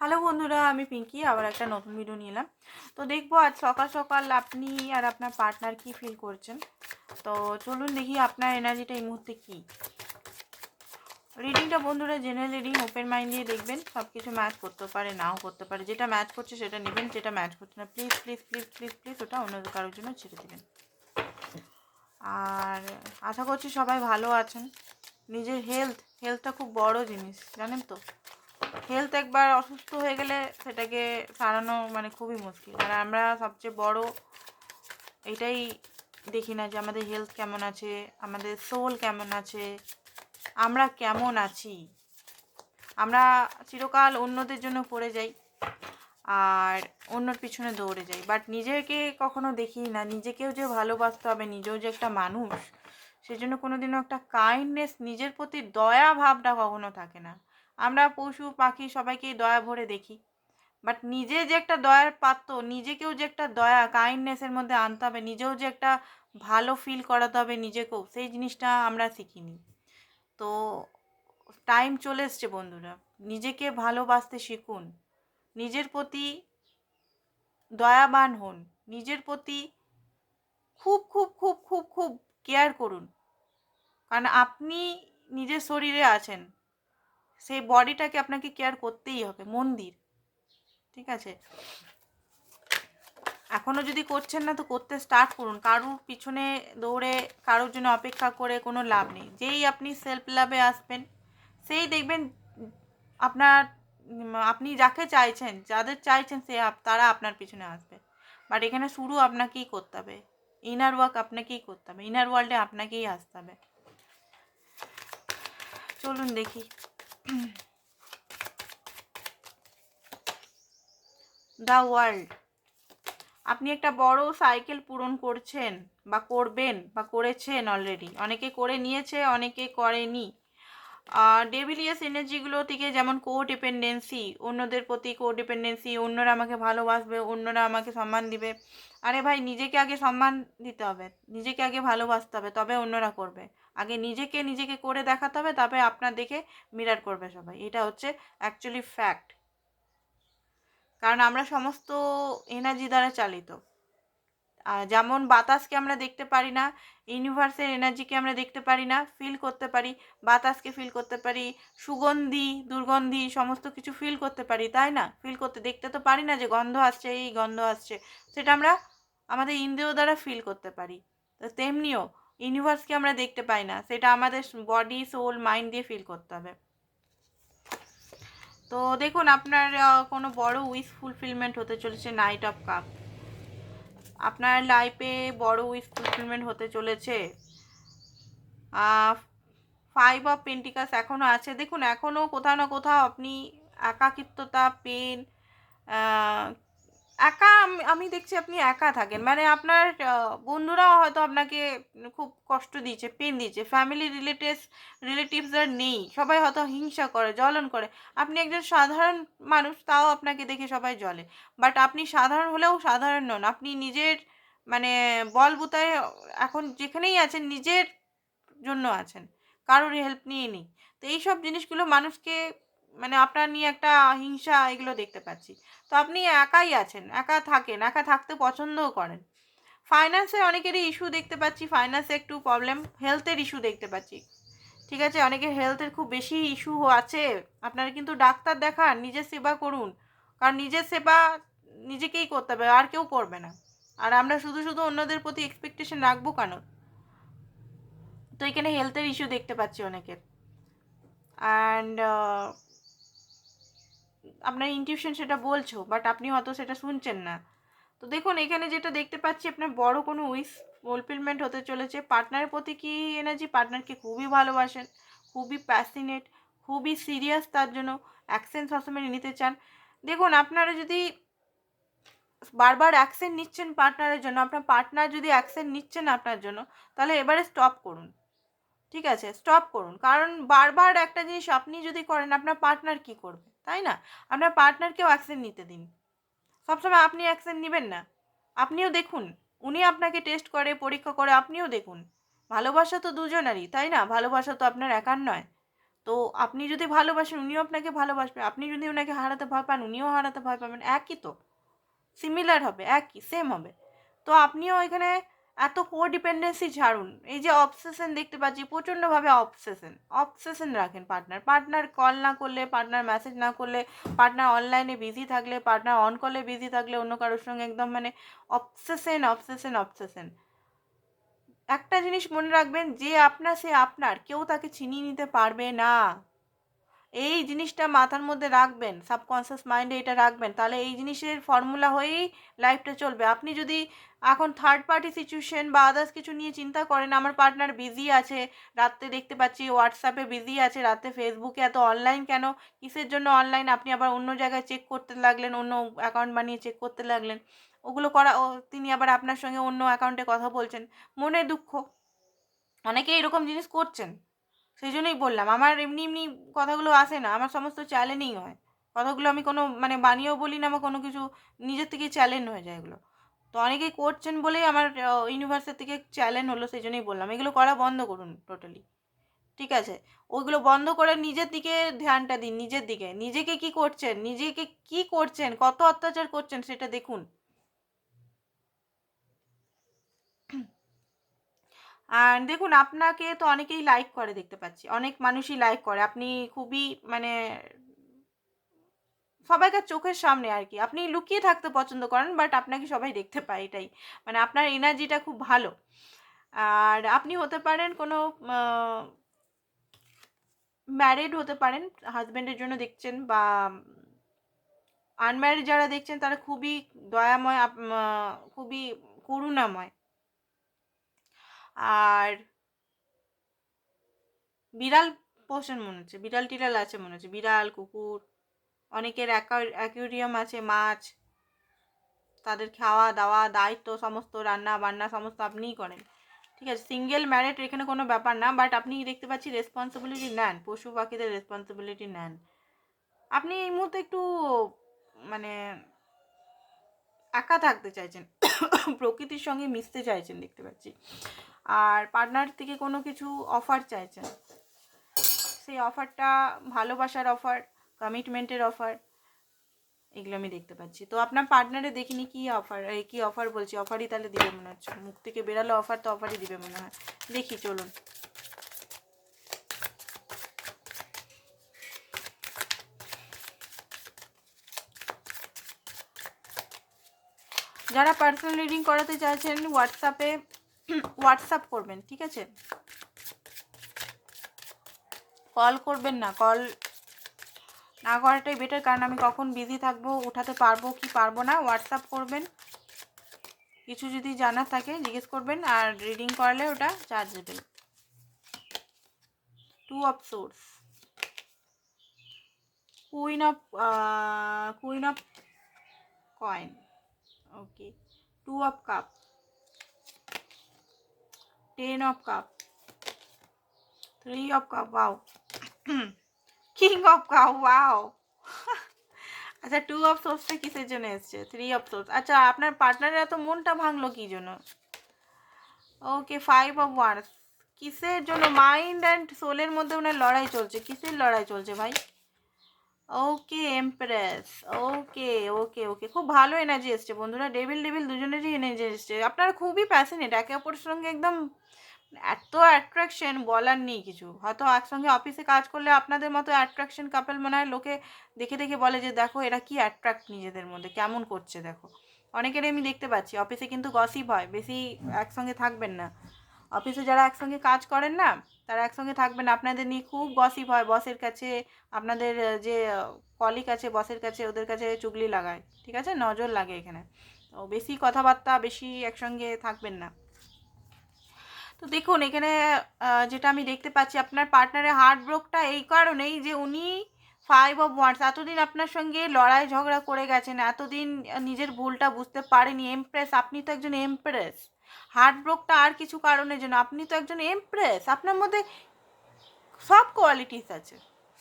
Hello বন্ধুরা, আমি পিঙ্কি, আবার একটা নতুন ভিডিও নিয়ে এলাম। তো দেখব আজ সকাল সকাল আপনি আর আপনার পার্টনার কি ফিল করছেন? তো চলুন দেখি আপনার এনার্জিটা এই মুহূর্তে কী। রিডিংটা বন্ধুরা জেনারেল রিডিং ওপেন মাইন্ড দিয়ে দেখবেন সব কিছু ম্যাচ করতে পারে, নাও করতে পারে। যেটা ম্যাচ করছে সেটা নেবেন, যেটা ম্যাচ করছে না please please please please please ওটা অন্য কারোর জন্য ছেড়ে দেবেন। আর আশা করছি সবাই ভালো আছেন। নিজের হেলথ হেলথটা খুব বড় জিনিস, জানেন তো? হেলথ একবার অসুস্থ হয়ে গেলে সেটাকে সারানো মানে খুবই মুশকিল। আর আমরা সবচেয়ে বড় এটাই দেখি না যে আমাদের হেলথ কেমন আছে, আমাদের সোল কেমন আছে, আমরা কেমন আছি। আমরা চিরকাল অন্যদের জন্য পড়ে যাই আর অন্যর পিছনে দৌড়ে যাই। বাট নিজেকে কখনো দেখি না, নিজেকেও যে ভালোবাসতে হবে, নিজেও যে একটা মানুষ, সেজন্য কোনো দিনও একটা কাইন্ডনেস নিজের প্রতি দয়া ভাবটা কখনো থাকে না। আমরা পশু, পাখি সবাইকেই দয়া ভরে দেখি। বাট নিজে যে একটা দয়ার পাত্র, নিজেকেও যে একটা দয়া কাইন্ডনেসের মধ্যে আনতে হবে, নিজেও যে একটা ভালো ফিল করাতে হবে নিজেকেও, সেই জিনিসটা আমরা শিখিনি। তো টাইম চলে এসছে বন্ধুরা, নিজেকে ভালোবাসতে শিখুন। নিজের প্রতি দয়াবান হন, নিজের প্রতি খুব খুব খুব খুব খুব কেয়ার করুন। কারণ আপনি নিজের শরীরে আছেন সেই বডিটাকে আপনাকে কেয়ার করতেই হবে, মন্দির। ঠিক আছে? এখনও যদি করছেন না তো করতে স্টার্ট করুন। কারুর পিছনে দৌড়ে, কারোর জন্য অপেক্ষা করে কোনো লাভ নেই। যেই আপনি সেলফ লাভে আসবেন, সেই দেখবেন আপনার, আপনি যাকে চাইছেন, যাদের চাইছেন সে তারা আপনার পিছনে আসবে। বাট এখানে শুরু আপনাকেই করতে হবে। ইনার ওয়ার্ক আপনাকেই করতে হবে। ইনার ওয়ার্ল্ডে আপনাকেই আসতে হবে। চলুন দেখি। দ্য ওয়ার্ল্ড আপনি একটা বড় সাইকেল পূরণ করছেন বা করবেন বা করেছেন অলরেডি অনেকে করে নিয়েছে, অনেকে করেনি। ডেভিলিয়াস এনার্জিগুলো থেকে যেমন কো ডিপেন্ডেন্সি অন্যদের প্রতি কো ডিপেন্ডেন্সি অন্যরা আমাকে ভালোবাসবে, অন্যরা আমাকে সম্মান দিবে। আরে ভাই, নিজেকে আগে সম্মান দিতে হবে, নিজেকে আগে ভালোবাসতে হবে, তবে অন্যরা করবে। আগে নিজেকে নিজেকে করে দেখাতে হবে তবে আপনার দেখে মিরার করবে সবাই। এটা হচ্ছে অ্যাকচুয়ালি ফ্যাক্ট কারণ আমরা সমস্ত এনার্জি দ্বারা চালিত। যেমন বাতাসকে আমরা দেখতে পারি না ইউনিভার্সের এনার্জিকে আমরা দেখতে পারি না ফিল করতে পারি, বাতাসকে ফিল করতে পারি, সুগন্ধি, দুর্গন্ধি, সমস্ত কিছু ফিল করতে পারি, তাই না? ফিল করতে, দেখতে তো পারি না যে গন্ধ আসছে, এই গন্ধ আসছে। সেটা আমরা আমাদের ইন্দ্রিয় দ্বারা ফিল করতে পারি। তো তেমনিও ইউনিভার্সকে আমরা দেখতে পাই না, সেটা আমাদের বডি সোল মাইন্ড দিয়ে ফিল করতে হবে। তো দেখুন, আপনার কোনো বড় উইশ ফুলফিলমেন্ট হতে চলেছে নাইট অফ কাপ আপনার লাইফে বড় উইশ ফুলফিলমেন্ট হতে চলেছে ফাইভ অফ পেন্টিকাস এখনও আছে। দেখুন এখনও কোথাও না কোথাও আপনি একাকিত্বতা পেন একা আমি- দেখছি আপনি একা থাকেন। মানে আপনার বন্ধুরাও হয়তো আপনাকে খুব কষ্ট দিয়েছে পেন দিয়েছে। ফ্যামিলি রিলেটিভস রিলেটিভসরা নেই। সবাই হয়তো হিংসা করে, জ্বলন করে। আপনি একজন সাধারণ মানুষ, তাও আপনাকে দেখে সবাই জ্বলে। বাট আপনি সাধারণ হলেও সাধারণ নন। আপনি নিজের মানে বল বুতায় এখন যেখানেই আছেন, নিজের জন্য আছেন। কারোর হেল্প নিয়ে নেই। তো এই সব জিনিসগুলো মানুষকে মানে আপনার নিয়ে একটা হিংসা এগুলো দেখতে পাচ্ছি। তো আপনি একাই আছেন, একা থাকেন, একা থাকতে পছন্দও করেন। ফাইন্যান্সে অনেকেরই ইস্যু দেখতে পাচ্ছি ফাইন্যান্সে একটু প্রবলেম হেলথের ইস্যু দেখতে পাচ্ছি। ঠিক আছে অনেকের হেলথের খুব বেশি ইস্যু আছে। আপনারা কিন্তু ডাক্তার দেখান, নিজের সেবা করুন। কারণ নিজের সেবা নিজেকেই করতে হবে, আর কেউ করবে না। আর আমরা শুধু শুধু অন্যদের প্রতি এক্সপেকটেশন রাখব কেন? তো এখানে হেলথের ইস্যু দেখতে পাচ্ছি অনেকের। অ্যান্ড আপনার ইনটিউশন সেটা বলছো বাট আপনি হয়তো সেটা শুনছেন না। তো দেখুন, এখানে যেটা দেখতে পাচ্ছি, আপনার বড় কোনো উইস ফুলফিলমেন্ট হতে চলেছে। পার্টনারের প্রতি কি এনার্জি পার্টনারকে খুবই ভালোবাসেন, খুবই প্যাসিনেট খুবই সিরিয়াস তার জন্য অ্যাকশন সবসময় নিতে চান। দেখুন, আপনারা যদি বারবার অ্যাকশন নিচ্ছেন পার্টনারের জন্য, আপনার পার্টনার যদি অ্যাকশন নিচ্ছেন আপনার জন্য, তাহলে এবারে স্টপ করুন। ঠিক আছে? স্টপ করুন। কারণ বারবার একটা জিনিস আপনি যদি করেন, আপনার পার্টনার কি করবে? তাই না? আপনার পার্টনারকেও অ্যাকশন নিতে দিন। সবসময় আপনি অ্যাকশন নেবেন না। আপনিও দেখুন, উনি আপনাকে টেস্ট করে, পরীক্ষা করে, আপনিও দেখুন। ভালোবাসা তো দুজনারই, তাই না? ভালোবাসা তো আপনার একার নয়। তো আপনি যদি ভালোবাসেন, উনিও আপনাকে ভালোবাসবে। আপনি যদি ওনাকে হারাতে ভয় পান, উনিও হারাতে ভয় পাবেন। একই তো। সিমিলার হবে, একই সেম হবে। তো আপনিও এখানে এত কো ডিপেন্ডেন্সি ছাড়ুন। এই যে অবসেশন দেখতে পাচ্ছি, প্রচণ্ডভাবে অবসেশন অবসেশন রাখেন পার্টনার পার্টনার কল না করলে পার্টনার মেসেজ না করলে পার্টনার অনলাইনে বিজি থাকলে পার্টনার অন কলে বিজি থাকলে অন্য কারোর সঙ্গে একদম মানে অবসেশন অবসেশন অবসেশন একটা জিনিস মনে রাখবেন, যে আপনার সে আপনার, কেউ তাকে ছিনিয়ে নিতে পারবে না। এই জিনিসটা মাথার মধ্যে রাখবেন সাবকনসিয়াস মাইন্ডে এটা রাখবেন। তাহলে এই জিনিসের ফর্মুলা হয়েই লাইফটা চলবে। আপনি যদি এখন থার্ড পার্টি সিচুয়েশন বা আদার্স কিছু নিয়ে চিন্তা করেন, আমার পার্টনার বিজি আছে, রাত্রে দেখতে পাচ্ছি হোয়াটসঅ্যাপে বিজি আছে রাতে ফেসবুকে এত অনলাইন কেন? কিসের জন্য অনলাইন আপনি আবার অন্য জায়গায় চেক করতে লাগলেন, অন্য অ্যাকাউন্ট বানিয়ে চেক করতে লাগলেন। ওগুলো করা তিনি আবার আপনার সঙ্গে অন্য অ্যাকাউন্টে কথা বলছেন। মনে দুঃখ। অনেকে এরকম জিনিস করছেন। সেই জন্যই বললাম। আমার এমনি এমনি কথাগুলো আসে না। আমার সমস্ত চ্যালেঞ্জিং হয়। কথাগুলো আমি কোনো মানে বানিয়েও বলি না বা কোনো কিছু নিজের থেকে চ্যালেঞ্জ হয়ে যায় এগুলো। তো অনেকেই করছেন বলেই আমার ইউনিভার্সের থেকে চ্যালেঞ্জ হলো সেই জন্যই বললাম। এগুলো করা বন্ধ করুন টোটালি ঠিক আছে? ওইগুলো বন্ধ করে নিজের দিকে ধ্যানটা দিন, নিজের দিকে। নিজেকে কি করছেন? নিজেকে কি করছেন? কত অত্যাচার করছেন সেটা দেখুন। দেখুন, আপনাকে তো অনেকেই লাইক করে দেখতে পাচ্ছি। অনেক মানুষই লাইক করে। আপনি খুবই মানে সবাইকার চোখের সামনে আর কি। আপনি লুকিয়ে থাকতে পছন্দ করেন বাট আপনাকে সবাই দেখতে পায় এটাই। মানে আপনার এনার্জিটা খুব ভালো। আর আপনি হতে পারেন কোনো ম্যারিড হতে পারেন হাজব্যান্ডের জন্য দেখছেন বা আনম্যারিড যারা দেখছেন, তারা খুবই দয়াময় খুবই করুণাময়। আর বিড়াল পোষণ মনে হচ্ছে, বিড়াল টিড়াল আছে মনে হচ্ছে, বিড়াল, কুকুর, অনেকের অ্যাকুরিয়াম আছে, মাছ, তাদের খাওয়া দাওয়া, দায়িত্ব, সমস্ত রান্না বান্না সমস্ত আপনিই করেন। ঠিক আছে সিঙ্গেল ম্যারেড এখানে কোনো ব্যাপার না বাট আপনি দেখতে পাচ্ছি রেসপন্সিবিলিটি নেন, পশু পাখিদের রেসপন্সিবিলিটি নেন। আপনি এই মুহূর্তে একটু মানে একা থাকতে চাইছেন, প্রকৃতির সঙ্গে মিশতে চাইছেন দেখতে পাচ্ছি। আর পার্টনার থেকে কোনো কিছু অফার চাইছেন? সেই অফারটা ভালোবাসার অফার কমিটমেন্টের অফার এগুলো আমি দেখতে পাচ্ছি। তো আপনার পার্টনারে দেখিনি কি অফার এই কি অফার বলছি? অফারই তাহলে দিবে মনে হচ্ছে। মুখ থেকে বেরালো অফার তো অফারই দিবে মনে হয়। দেখি, চলুন। যারা পার্সোনাল রিডিং করাতে চাইছেন হোয়াটসঅ্যাপে হোয়াটসঅ্যাপ করবেন, ঠিক আছে? কল করবেন না কল না করাটাই বেটার কারণ আমি কখন বিজি থাকব, উঠাতে পারব কি পারব না হোয়াটসঅ্যাপ করবেন। কিছু যদি জানার থাকে জিজ্ঞেস করবেন আর রিডিং করালে ওটা chargeable two of swords queen of queen of coin okay two of cup ten of cup three of cup wow king of cup wow আচ্ছা টু অফ সোর্সটা কিসের জন্য এসছে? থ্রি অফ সোর্স আচ্ছা আপনার পার্টনারের এত মনটা ভাঙলো কি জন্য? ওকে ফাইভ অফ ওয়ান্স কিসের জন্য? মাইন্ড অ্যান্ড সোলের মধ্যে ওনার লড়াই চলছে। কিসের লড়াই চলছে ভাই? Okay empress okay okay okay. খুব ভালো এনার্জি এসছে বন্ধুরা। ডেভিল ডেভিল দুজনেরই এনার্জি এসছে। আপনারা খুবই প্যাশনেট একে অপরের সঙ্গে একদম এত অ্যাট্রাকশন বলার নেই কিছু। হয়তো একসঙ্গে অফিসে কাজ করলে আপনাদের মতো অ্যাট্রাকশন কাপেল মনে হয় লোকে দেখে দেখে বলে যে, দেখো, এরা কি অ্যাট্রাক্ট নিজেদের মধ্যে? কেমন করছে, দেখো? অনেকের আমি দেখতে পাচ্ছি। অফিসে কিন্তু গসিপ হয়। বেশি একসঙ্গে থাকবেন না। অফিসে যারা একসঙ্গে কাজ করেন না, তারা একসঙ্গে থাকবেন। আপনাদের নিয়ে খুব গসিপ হয় বসের কাছে, আপনাদের যে কলিক আছে বসের কাছে, ওদের কাছে চুগলি লাগায়। ঠিক আছে? নজর লাগে এখানে। তো বেশি কথাবার্তা, বেশি একসঙ্গে থাকবেন না। তো দেখুন, এখানে যেটা আমি দেখতে পাচ্ছি, আপনার পার্টনারের হার্ট ব্রোকটা এই কারণেই যে উনি ফাইভ অফ ওয়ান্স এতদিন আপনার সঙ্গে লড়াই ঝগড়া করে গেছেন, এতদিন নিজের ভুলটা বুঝতে পারেনি এমপ্রেস আপনি তো একজন এমপ্রেস হার্ট ব্রোকটা আর কিছু কারণের জন্য। আপনি তো একজন এমপ্রেস আপনার মধ্যে সব কোয়ালিটিস আছে।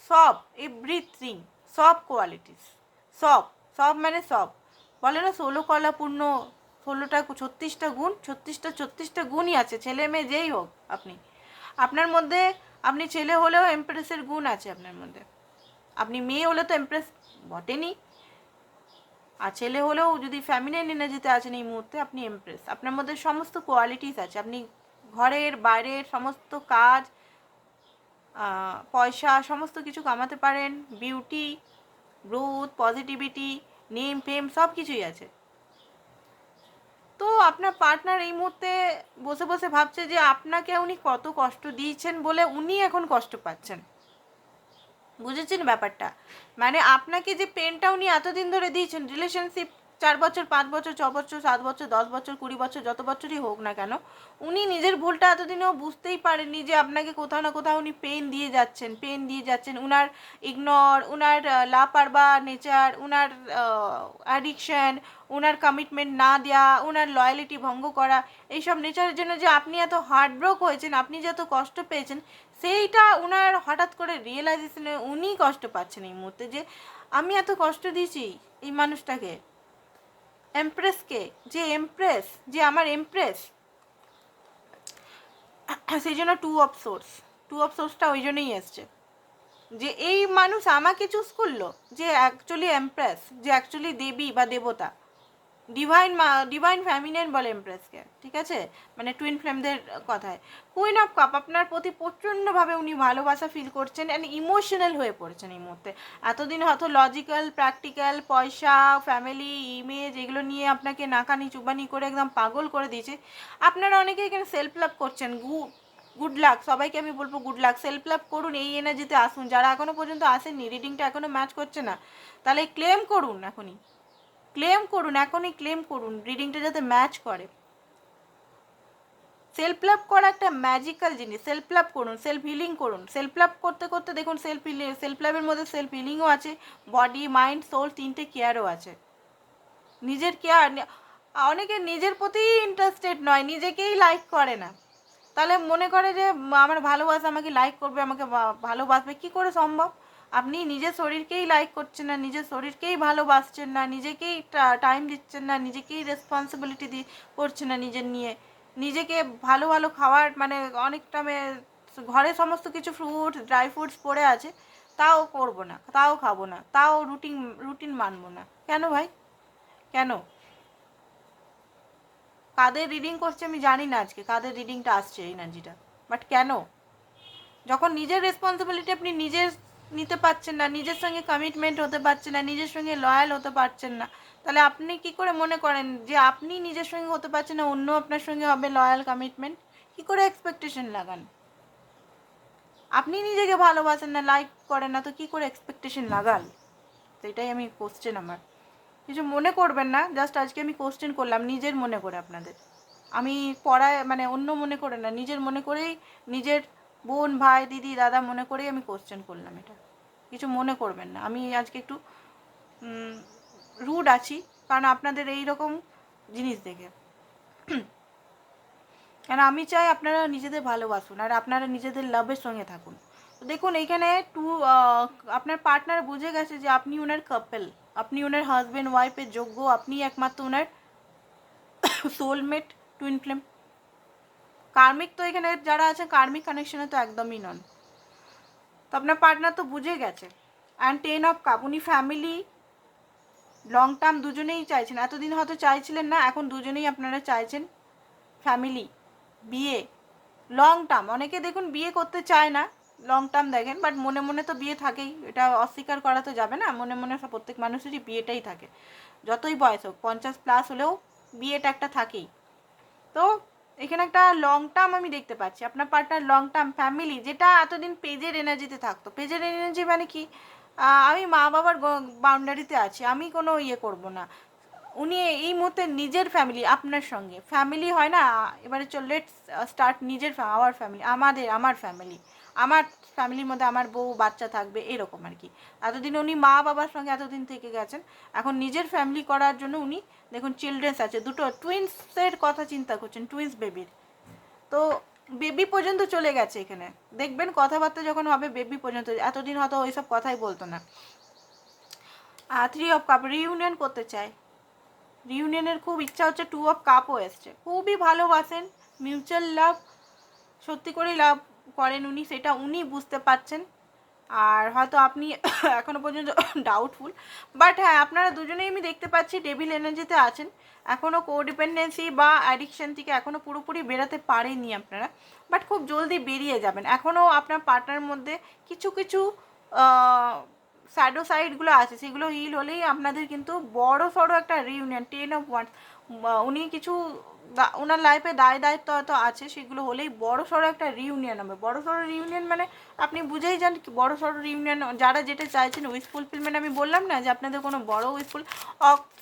সব এভরিথিং সব কোয়ালিটিস সব সব মানে সব। বলে না ষোলো কলাপূর্ণ ষোলোটা ছত্রিশটা গুণ, ছত্রিশটা ছত্রিশটা গুণই আছে, ছেলে মেয়ে যেই হোক আপনি। আপনার মধ্যে, আপনি ছেলে হলেও এমপ্রেসের গুণ আছে আপনার মধ্যে। আপনি মেয়ে হলে তো এমপ্রেস বটেনি। আর ছেলে হলেও যদি ফ্যামিলিয়ান এনার্জিতে আছেন এই মুহূর্তে, আপনি এমপ্রেস আপনার মধ্যে সমস্ত কোয়ালিটিস আছে। আপনি ঘরের, বাইরের সমস্ত কাজ পয়সা, সমস্ত কিছু কামাতে পারেন। Beauty growth positivity name fame সব কিছুই আছে। তো আপনার পার্টনার এই মুহূর্তে বসে বসে ভাবছে যে আপনাকে উনি কত কষ্ট দিয়েছেন বলে উনি এখন কষ্ট পাচ্ছেন। বুঝেছেন ব্যাপারটা? মানে আপনাকে যে পেনটা উনি এতদিন ধরে দিয়েছেন রিলেশনশিপ চার বছর, পাঁচ বছর, ছ বছর, সাত বছর, দশ বছর, কুড়ি বছর, যত বছরই হোক না কেন, উনি নিজের ভুলটা এতদিনেও বুঝতেই পারেননি যে আপনাকে কোথাও না কোথাও উনি পেন দিয়ে যাচ্ছেন পেন দিয়ে যাচ্ছেন। উনার ইগনোর উনার লাপারবা নেচার উনার অ্যাডিকশন উনার কমিটমেন্ট না দেওয়া ওনার লয়ালিটি ভঙ্গ করা, এইসব নেচারের জন্য যে আপনি এত হার্টব্রোক হয়েছেন, আপনি যে এত কষ্ট পেয়েছেন, সেইটা ওনার হঠাৎ করে রিয়েলাইজেশনে উনি কষ্ট পাচ্ছেন এই মুহূর্তে যে আমি এত কষ্ট দিয়েছি এই মানুষটাকে। এমপ্রেসকে যে এমপ্রেস যে আমার এমপ্রেস সেই জন্য two of swords two of সোর্সটা ওই জন্যই এসছে। যে এই মানুষ আমাকে চুজ করল, যে অ্যাকচুয়ালি এমপ্রেস যে অ্যাকচুয়ালি দেবী বা দেবতা। ডিভাইন ডিভাইন ফ্যামিলিয়ান বলে এমপ্রেসকে ঠিক আছে? মানে টুইন ফ্লেমদের কথায়। কুইন অফ কাপ আপনার প্রতি প্রচণ্ডভাবে উনি ভালোবাসা ফিল করছেন অ্যান্ড ইমোশনাল হয়ে পড়ছেন এই মুহূর্তে। এতদিন হয়তো লজিক্যাল প্র্যাকটিক্যাল পয়সা ফ্যামিলি ইমেজ এগুলো নিয়ে আপনাকে নাকানি, চুবানি করে একদম পাগল করে দিয়েছে। আপনারা অনেকে এখানে সেলফ লাভ করছেন। গু গুড লাক সবাইকে আমি বলব গুড লাক সেলফ লাভ করুন, এই এনার্জিতে আসুন। যারা এখনও পর্যন্ত আসেননি রিডিংটা এখনও ম্যাচ করছে না, তাহলে ক্লেম করুন এখনই। ক্লেম করুন, এখনই ক্লেম করুন রিডিংটা যাতে ম্যাচ করে। সেলফ লাভ করা একটা ম্যাজিক্যাল জিনিস সেলফ লাভ করুন সেলফ হিলিং করুন। সেলফ লাভ করতে করতে দেখুন সেলফ হিলিং সেলফ লাভের মধ্যে সেলফ হিলিংও আছে বডি মাইন্ড সোল তিনটে কেয়ারও আছে। নিজের কেয়ার অনেকে নিজের প্রতি ইন্টারেস্টেড নয়, নিজেকেই লাইক করে না। তাহলে মনে করে যে, আমার ভালোবাসা আমাকে লাইক করবে, আমাকে ভালোবাসবে, কি করে সম্ভব? আপনি নিজের শরীরকেই লাইক করছেন না, নিজের শরীরকেই ভালোবাসছেন না, নিজেকেই টাইম দিচ্ছেন না, নিজেকেই রেসপন্সিবিলিটি দি, করছেন না নিজের নিয়ে। নিজেকে ভালো ভালো খাওয়ার মানে অনেকটা ঘরে সমস্ত কিছু ফ্রুট ড্রাই ফ্রুটস পড়ে আছে, তাও করব না, তাও খাব না, তাও রুটিন রুটিন মানবো না। কেন ভাই? কেন? কাদের রিডিং করছে আমি জানি না আজকে, কাদের রিডিংটা আসছে এনার্জিটা বাট কেন? যখন নিজের রেসপন্সিবিলিটি আপনি নিজের নিতে পারছেন না, নিজের সঙ্গে কমিটমেন্ট হতে পারছেন না, নিজের সঙ্গে লয়াল হতে পারছেন না। তাহলে আপনি কি করে মনে করেন যে আপনি নিজের সঙ্গে হতে পারছেন না, অন্য আপনার সঙ্গে হবে লয়াল কমিটমেন্ট কি করে এক্সপেকটেশন লাগান? আপনি নিজেকে ভালোবাসেন না লাইক করেন না, তো কি করে এক্সপেকটেশন লাগান? সেটাই আমি কোশ্চেন আমার। কিছু মনে করবেন না জাস্ট আজকে আমি কোশ্চেন করলাম, নিজের মনে করে আপনাদের। আমি পড়ায় মানে অন্য মনে করে না, নিজের মনে করেই নিজের বোন, ভাই, দিদি, দাদা মনে করেই আমি কোশ্চেন করলাম এটা। কিছু মনে করবেন না। আমি আজকে একটু রুড আছি, কারণ আপনাদের এই রকম জিনিস দেখে। কারণ আমি চাই আপনারা নিজেদের ভালোবাসুন আর আপনারা নিজেদের লাভের সঙ্গে থাকুন। দেখুন, এইখানে টু আপনার পার্টনার বুঝে গেছে যে আপনি ওনার কাপেল আপনি ওনার হাজব্যান্ড ওয়াইফের যোগ্য, আপনি একমাত্র ওনার সোলমেট টুইন ফ্লেম কার্মিক তো এখানে যারা আছে কার্মিক কানেকশনে তো একদমই নন। তো আপনার পার্টনার তো বুঝে গেছে। অ্যান্ড টেন অফ কাপ উনি ফ্যামিলি লং টার্ম দুজনেই চাইছেন। এতদিন হয়তো চাইছিলেন না, এখন দুজনেই আপনারা চাইছেন ফ্যামিলি বিয়ে লং টার্ম অনেকে দেখুন বিয়ে করতে চায় না লং টার্ম দেখেন বাট মনে মনে তো বিয়ে থাকেই। এটা অস্বীকার করা তো যাবে না, মনে মনে প্রত্যেক মানুষেরই বিয়েটাই থাকে। যতই বয়স হোক, পঞ্চাশ প্লাস হলেও বিয়েটা একটা থাকেই। তো এখানে একটা লং টার্ম আমি দেখতে পাচ্ছি। আপনার পার্টনার লং টার্ম ফ্যামিলি যেটা এতদিন পেজের এনার্জিতে থাকতো। পেজের এনার্জি মানে কি? আমি মা বাবার বাউন্ডারিতে আছি। আমি কোনো ইয়ে করব না। উনি এই মুহূর্তে নিজের ফ্যামিলি আপনার সঙ্গে। ফ্যামিলি হয় না, এবারে চল লেট স্টার্ট নিজের আওয়ার ফ্যামিলি আমাদের, আমার ফ্যামিলি আমার ফ্যামিলির মধ্যে আমার বউ, বাচ্চা থাকবে, এরকম আর কি। এতদিন উনি মা বাবার সঙ্গে এতদিন থেকে গেছেন। এখন নিজের ফ্যামিলি করার জন্য উনি, দেখুন চিলড্রেন্স আছে। দুটো টুইন্সের কথা চিন্তা করছেন টুইন্স বেবির তো বেবি পর্যন্ত চলে গেছে এখানে। দেখবেন, কথাবার্তা যখন হবে বেবি পর্যন্ত। এতদিন হয়তো ওইসব কথাই বলতো না। থ্রি অফ কাপ রিউনিয়ন করতে চায়। রিউনিয়নের খুব ইচ্ছা হচ্ছে টু অফ কাপও এসছে। খুবই ভালোবাসেন মিউচুয়াল লাভ সত্যি করেই লাভ করেন উনি, সেটা উনি বুঝতে পারছেন। আর হয়তো আপনি এখনও পর্যন্ত ডাউটফুল বাট হ্যাঁ আপনারা দুজনেই আমি দেখতে পাচ্ছি ডেভিল এনার্জিতে আছেন। এখনও কোডিপেন্ডেন্সি বা অ্যাডিকশন থেকে এখনও পুরোপুরি বেরোতে পারেননি আপনারা বাট খুব জলদি বেরিয়ে যাবেন। এখনও আপনার পার্টনার মধ্যে কিছু কিছু স্যাডো সাইডগুলো আছে, সেগুলো হিল হলেই আপনাদের কিন্তু বড় সড়ো একটা রিউনিয়ন টেন অফ ওয়ান উনি কিছু ওনার লাইফে দায় দায়িত্ব হয়তো আছে, সেগুলো হলেই বড় সড়ো একটা রিউনিয়ন হবে। বড় সড়ো রিউনিয়ন মানে আপনি বুঝেই যান বড় সড়ো রিউনিয়ন যারা যেটা চাইছেন উইশ ফুলফিলমেন্ট আমি বললাম না যে আপনাদের কোনো বড় wishful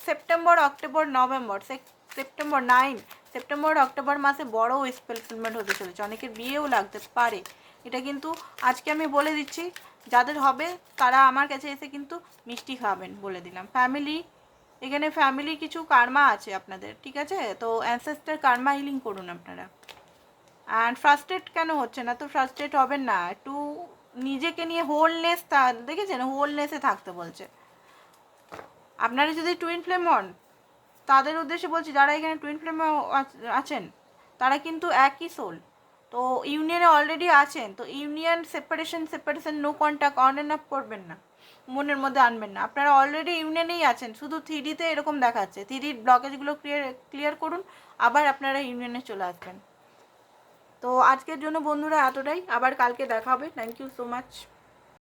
September October November September nine September October মাসে বড় উইশ ফুলফিলমেন্ট হতে চলেছে। অনেকের বিয়েও লাগতে পারে। এটা কিন্তু আজকে আমি বলে দিচ্ছি যাদের হবে, তারা আমার কাছে এসে কিন্তু মিষ্টি খাবেন বলে দিলাম। ফ্যামিলি এখানে ফ্যামিলি কিছু কার্মা আছে আপনাদের, ঠিক আছে? তো অ্যানসেস্টার কার্মা হিলিং করুন আপনারা। অ্যান্ড ফ্রাস্ট্রেট কেন হচ্ছে না? তো ফ্রাস্ট্রেট হবেন না। একটু নিজেকে নিয়ে হোলনেস তা দেখেছেন? হোলনেসে থাকতে বলছে। আপনারা যদি টুইন ফ্লেম হন, তাদের উদ্দেশ্যে বলছি, যারা এখানে টুইন ফ্লেমে আছেন, তারা কিন্তু একই সোল তো ইউনিয়নে অলরেডি আছেন, তো union separation separation no contact on and off করবেন না, মনের মধ্যে আনবেন না। আপনারা অলরেডি ইউনিয়নেই আছেন, শুধু থ্রিডিতে এরকম দেখাচ্ছে। থ্রিডির ব্লকেজগুলো ক্লিয়ার ক্লিয়ার করুন, আবার আপনারা ইউনিয়নে চলে আসবেন। তো আজকের জন্য বন্ধুরা এতটাই, আবার কালকে দেখা হবে। Thank you so much